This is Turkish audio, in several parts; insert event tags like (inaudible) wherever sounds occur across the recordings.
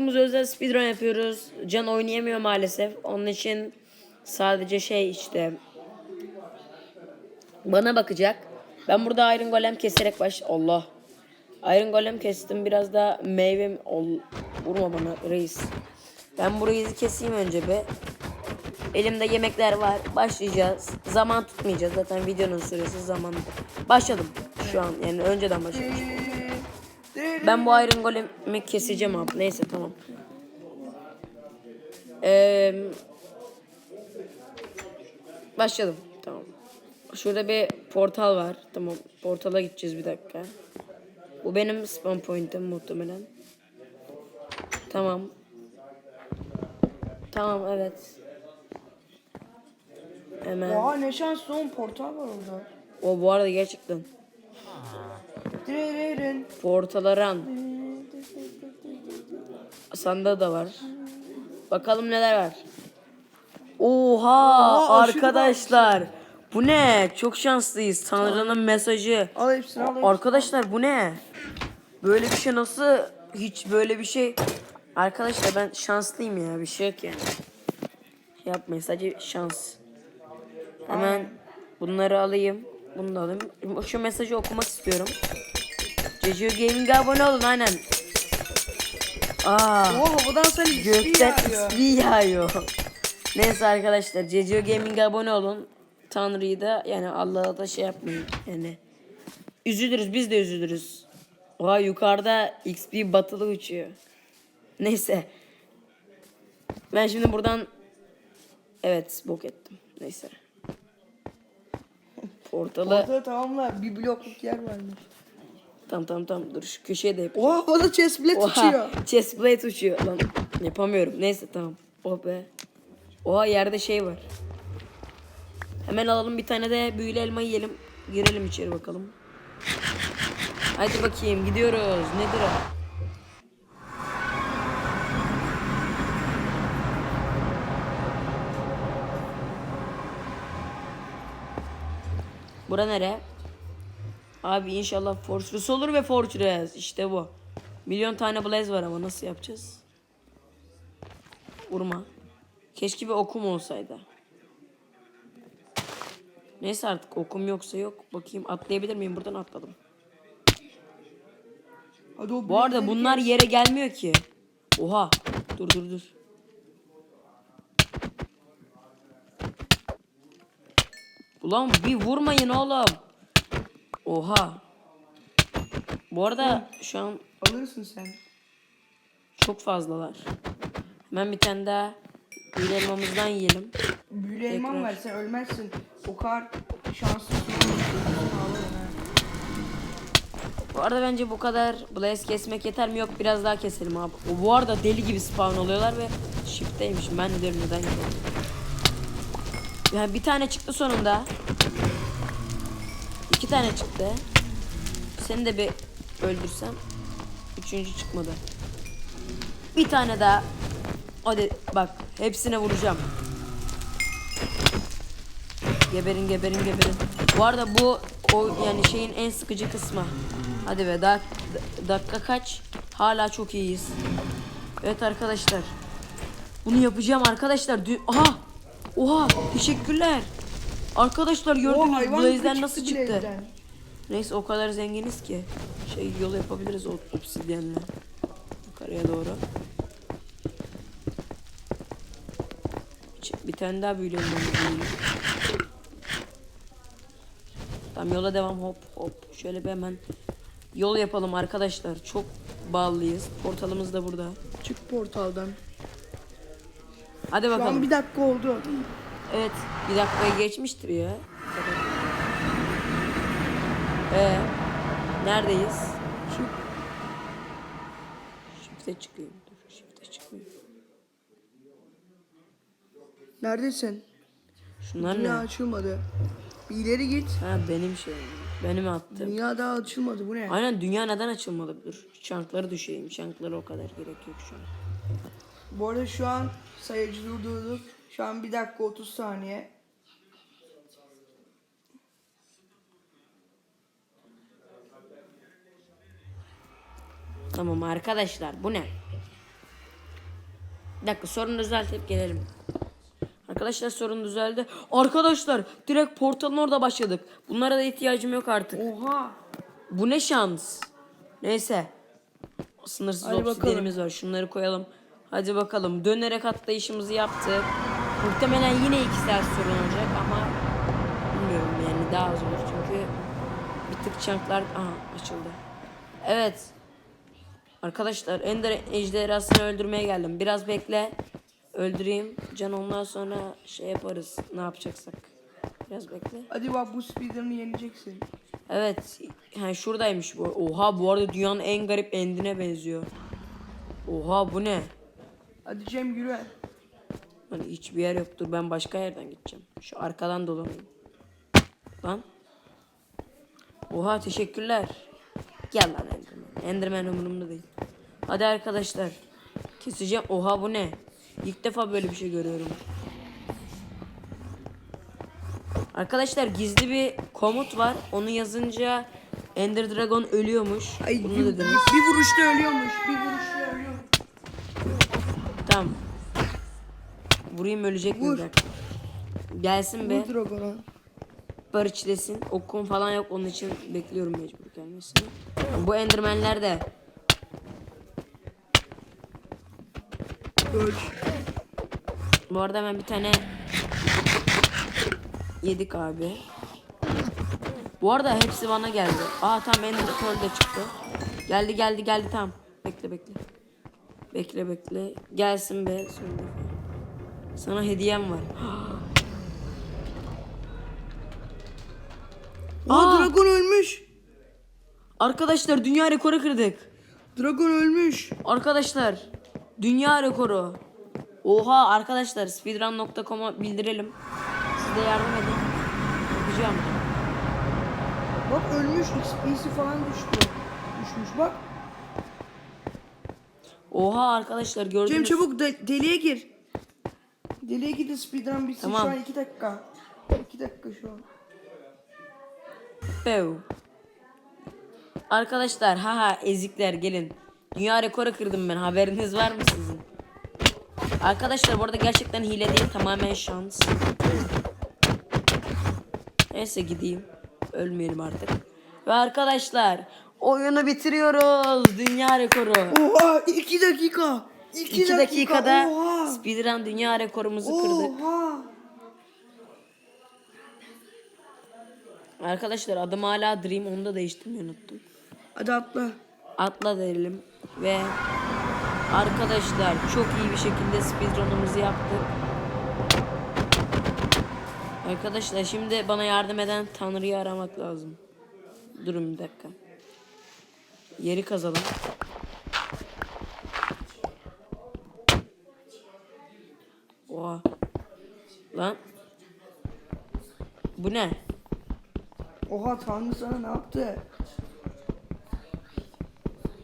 yılımız özel speedrun yapıyoruz. Can oynayamıyor maalesef. Onun için sadece şey işte bana bakacak. Ben burada Iron Golem keserek baş... Allah. Iron Golem kestim. Biraz da meyvem... Ol... Vurma bana reis. Ben burayı keseyim önce bir. Elimde yemekler var. Başlayacağız. Zaman tutmayacağız. Zaten videonun süresi zaman. Başladım şu an. Yani önceden başladım. Ben bu Iron Golem'i keseceğim abi. Neyse tamam. Ee, başladım. Tamam. Şurada bir portal var. Tamam. Portala gideceğiz bir dakika. Bu benim spawn point'im muhtemelen. Tamam. Tamam evet. Hemen. Oha ne şans son portal var orada. O bu arada gerçekten. Portalara Sanda da var. Bakalım neler var. Oha aşırı arkadaşlar. Bu ne? Çok şanslıyız. Tanrı'nın mesajı. Al hepsini al hepsini. Arkadaşlar bu ne? Böyle bir şey nasıl hiç böyle bir şey Arkadaşlar ben şanslıyım ya bir şey yok yani. Şey Yapmayın sadece şans. Hemen bunları alayım. Bunu da alayım. Şu mesajı okumak istiyorum. Cecio Gaming'e abone olun aynen. Aa, Oha havadan sana gökten XP yağıyor. XP yağıyor. Neyse arkadaşlar Cecio Gaming'e abone olun. Tanrı'yı da yani Allah'a da şey yapmayın. Yani üzülürüz biz de üzülürüz. Oha yukarıda XP batılı uçuyor. Neyse. Ben şimdi buradan evet bok ettim. Neyse. (laughs) Portalı Ortada tamamla bir blokluk yer varmış. Tamam tamam tamam dur şu köşeye de yapayım. Oha havada chest plate uçuyor. Chestplate uçuyor lan. Yapamıyorum. Neyse tamam. Oh be. Oha yerde şey var. Hemen alalım bir tane de büyülü elma yiyelim. Girelim içeri bakalım. Hadi bakayım gidiyoruz. Nedir o? Bura nere? Abi inşallah Fortress olur ve Fortress. İşte bu. Milyon tane Blaze var ama nasıl yapacağız? Vurma. Keşke bir okum olsaydı. Neyse artık okum yoksa yok. Bakayım atlayabilir miyim? Buradan atladım. Hadi o Bu arada bunlar yere gelmiyor ki. Oha. Dur dur dur. Ulan bir vurmayın oğlum. Oha. Bu arada şu an Alırsın sen. çok fazlalar. Hemen bir tane daha büyülü elmamızdan yiyelim. Büyülü Tekrar. var sen ölmezsin. O kadar şanslısın. Bu arada bence bu kadar blaze kesmek yeter mi? Yok biraz daha keselim abi. Bu arada deli gibi spawn oluyorlar ve shift'teymişim. Ben de diyorum neden. Yani bir tane çıktı sonunda. İki tane çıktı. Seni de bir öldürsem. Üçüncü çıkmadı. Bir tane daha. Hadi bak hepsine vuracağım. Geberin geberin geberin. Bu arada bu o yani şeyin en sıkıcı kısmı. Hadi be dak dakika kaç? Hala çok iyiyiz. Evet arkadaşlar. Bunu yapacağım arkadaşlar. Aha! Oha! Teşekkürler. Arkadaşlar gördünüz hayvan Blaze'den nasıl çıktı? Blaze'den. Neyse o kadar zenginiz ki şey yol yapabiliriz o obsidyenle. Yukarıya doğru. Ç- Bir tane daha büyüleyelim. Tamam yola devam hop hop. Şöyle bir hemen yol yapalım arkadaşlar. Çok bağlıyız. Portalımız da burada. Çık portaldan. Hadi Şu bakalım. an bir dakika oldu. Evet bir dakikayı geçmiştir ya. Ee, neredeyiz? Çık. Shift'e çıkayım. Dur shift'e çıkmayayım. Neredesin? Şunlar Dünya ne? açılmadı. Bir ileri git. Ha benim şey. Benim attım. Dünya daha açılmadı. Bu ne? Aynen dünya neden açılmadı? Dur. Çankları düşeyim. Çankları o kadar gerek yok şu an. Bu arada şu an sayıcı durdurduk. Şu an 1 dakika 30 saniye. Tamam arkadaşlar bu ne? Bir dakika sorunu düzeltip gelelim. Arkadaşlar sorun düzeldi. Arkadaşlar direkt portalın orada başladık. Bunlara da ihtiyacım yok artık. Oha. Bu ne şans. Neyse. Sınırsız Hadi obsidiyenimiz var. Şunları koyalım. Hadi bakalım. Dönerek atlayışımızı yaptık. Muhtemelen yine 2 saat sorun olacak ama bilmiyorum yani daha az olur çünkü bir tık çanklar aha açıldı. Evet. Arkadaşlar Ender ejderhasını öldürmeye geldim. Biraz bekle. Öldüreyim. Can ondan sonra şey yaparız. Ne yapacaksak. Biraz bekle. Hadi bak bu speedrun'ı yeneceksin. Evet. Yani şuradaymış bu. Oha bu arada dünyanın en garip endine benziyor. Oha bu ne? Hadi Cem yürü. Hani hiçbir yer yoktur. Ben başka yerden gideceğim. Şu arkadan dolanayım. Lan. Oha teşekkürler. Gel lan Enderman. Enderman umurumda değil. Hadi arkadaşlar. Keseceğim. Oha bu ne? İlk defa böyle bir şey görüyorum. Arkadaşlar gizli bir komut var. Onu yazınca Ender Dragon ölüyormuş. Ay, Bunu bir, dediniz. bir vuruşta ölüyormuş. Bir vuruşta Vurayım ölecek mi? Vur. bir dakika? Gelsin be. Vur Dragon'a. Barış desin. Okum falan yok onun için bekliyorum mecbur gelmesini. Bu endermenler de Öl. bu arada ben bir tane yedik abi. Bu arada hepsi bana geldi. Aa tamam ender pearl de çıktı. Geldi geldi geldi tamam. Bekle bekle. Bekle bekle. Gelsin be. son defa. Sana hediyem var. (gasps) Aa, Aa! Dragon ölmüş. Arkadaşlar dünya rekoru kırdık. Dragon ölmüş. Arkadaşlar dünya rekoru. Oha arkadaşlar speedrun.com'a bildirelim. Siz de yardım edin. Yapacağım. Bak ölmüş. XP'si falan düştü. Düşmüş bak. Oha arkadaşlar Cem gördünüz. çabuk de- deliğe gir. Deliğe gir de speedrun bitsin. Tamam. Şu an 2 dakika. 2 dakika şu an. Pew. Arkadaşlar haha ezikler gelin. Dünya rekoru kırdım ben haberiniz var mı sizin? Arkadaşlar bu arada gerçekten hile değil tamamen şans. Neyse gideyim. Ölmeyelim artık. Ve arkadaşlar oyunu bitiriyoruz. Dünya rekoru. Oha 2 dakika. 2 2 dakikada Oha. speedrun dünya rekorumuzu kırdık. Oha. Arkadaşlar adım hala Dream onu da değiştirmeyi unuttum. Hadi atla. atla derim ve arkadaşlar çok iyi bir şekilde speedrun'umuzu yaptık. Arkadaşlar şimdi bana yardım eden Tanrı'yı aramak lazım. Durun bir dakika. Yeri kazalım. Oha. Lan. Bu ne? Oha Tanrı sana ne yaptı?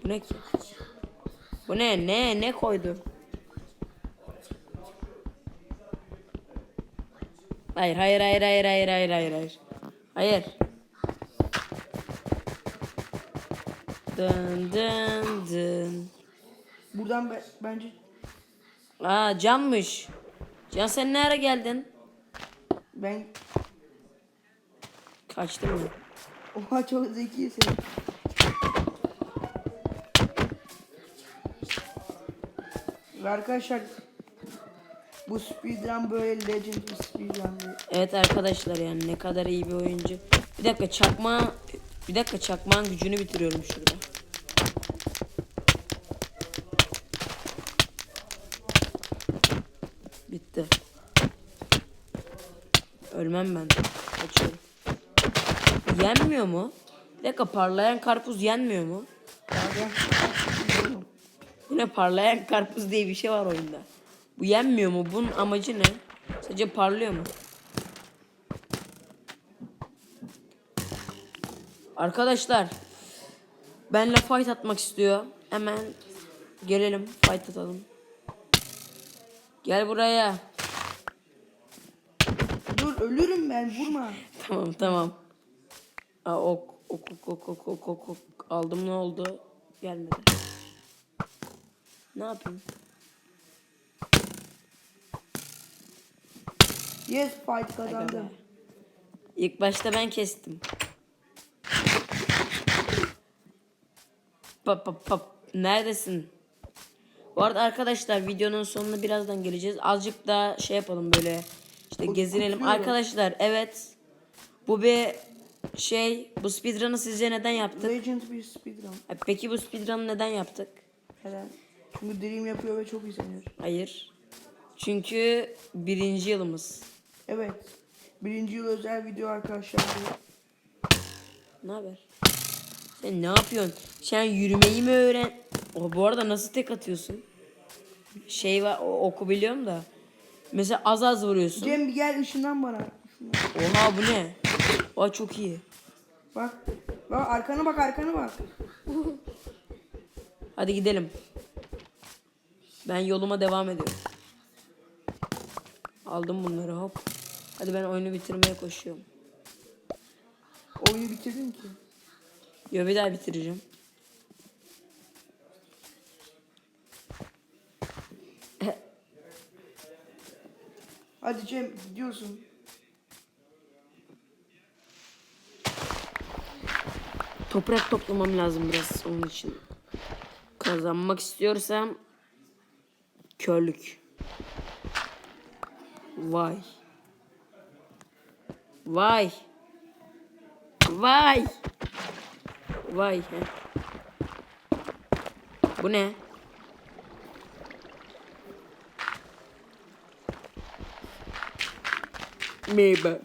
Bu ne ki? Bu ne? Ne? Ne koydu? Hayır, hayır, hayır, hayır, hayır, hayır, hayır, hayır. Hayır. Dın dın dın. Buradan be- bence Aa canmış. Can sen ne ara geldin? ben Kaçtın mı? Oha çok zekisin. Ve arkadaşlar bu speedrun böyle legend bir speedrun. Evet arkadaşlar yani ne kadar iyi bir oyuncu. Bir dakika çakma bir dakika çakmağın gücünü bitiriyorum şurada. Ölmem ben. Kaçıyorum. Yenmiyor mu? Bir dakika parlayan karpuz yenmiyor mu? Bu ne parlayan karpuz diye bir şey var oyunda. Bu yenmiyor mu? Bunun amacı ne? Sadece parlıyor mu? Arkadaşlar benle fight atmak istiyor. Hemen gelelim fight atalım. Gel buraya. Ölürüm ben vurma. (laughs) tamam tamam. Aa, ok, ok ok ok ok ok ok ok aldım ne oldu? Gelmedi. Ne yapayım? Yes fight kazandım. İlk başta ben kestim. Pap pap pap. Neredesin? Bu arada arkadaşlar videonun sonuna birazdan geleceğiz. Azıcık da şey yapalım böyle işte gezinelim. kutluyorum. Arkadaşlar evet. Bu bir şey. Bu speedrun'ı sizce neden yaptık? Legend bir speedrun. E, Peki bu speedrun'ı neden yaptık? Neden? Çünkü Dream yapıyor ve çok izleniyor. Hayır. Çünkü birinci yılımız. Evet. Birinci yıl özel video arkadaşlar. Ne haber? Sen ne yapıyorsun? Sen yürümeyi mi öğren? O bu arada nasıl tek atıyorsun? Şey var o- oku biliyorum da. Mesela az az vuruyorsun. Cem bir gel ışından bana. Şuna. Oha bu ne? Oha çok iyi. Bak. Bak arkana bak arkana bak. Hadi gidelim. Ben yoluma devam ediyorum. Aldım bunları hop. Hadi ben oyunu bitirmeye koşuyorum. Oyunu bitirdin ki. Yo bir daha bitireceğim. Hadi Cem gidiyorsun. Toprak toplamam lazım biraz onun için. Kazanmak istiyorsam körlük. Vay. Vay. Vay. Vay. Bu ne? Merhaba.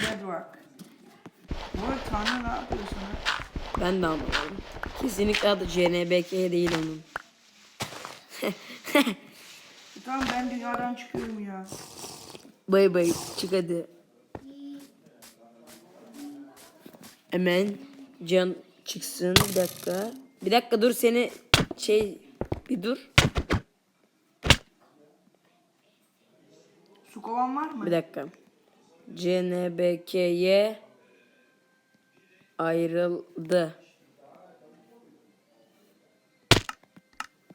Bedrock. Bu arada Tanrı ne yapıyor sana? Ben de anlamadım. Kesinlikle adı CNBK değil onun. (laughs) Tamam ben dünyadan çıkıyorum ya. Bay bay çık hadi. Hemen can çıksın bir dakika. Bir dakika dur seni şey bir dur. Su kovan var mı? Bir dakika. CNBK'ye ayrıldı.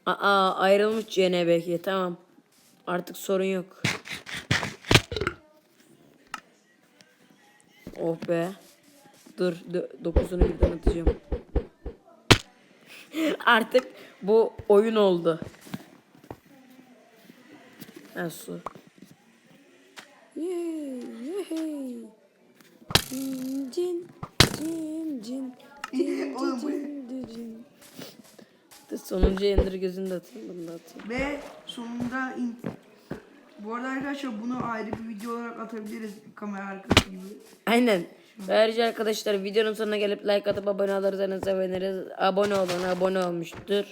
Aa ayrılmış CNBK tamam. Artık sorun yok. Oh be. Dur dokuzunu birden atacağım. Artık bu oyun oldu. Ha su. Cin, cin, cin, cin, (laughs) cin, cin, cin, Sonuncu Ender gözünü de atayım bunu da atayım. Ve sonunda in... Bu arada arkadaşlar bunu ayrı bir video olarak atabiliriz kamera arkası gibi. Aynen. Ve Ayrıca arkadaşlar videonun sonuna gelip like atıp abone olursanız seviniriz. Abone olun abone olmuştur.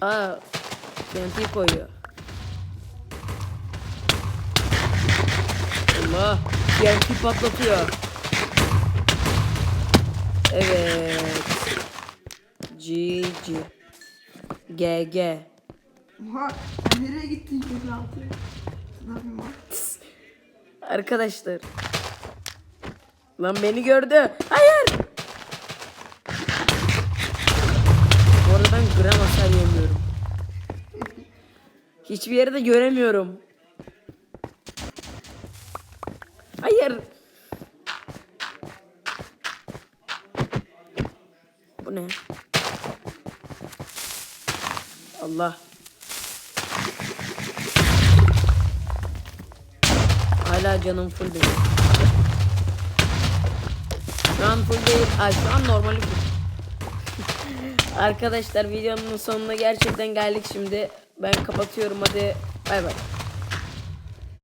Aa TNT koyuyor. Allah TNT patlatıyor. Evet. GG. GG. Oha nereye gittin Cem altı? Ne yapayım? Arkadaşlar. Lan beni gördü. Hayır. Bu arada ben gram hasar yemiyorum. Hiçbir yerde göremiyorum. Hayır. Bu ne? Allah. Hala canım full değil. Şu an full değil. Ay şu an normali. Arkadaşlar videonun sonuna gerçekten geldik şimdi. Ben kapatıyorum hadi. Bay bay.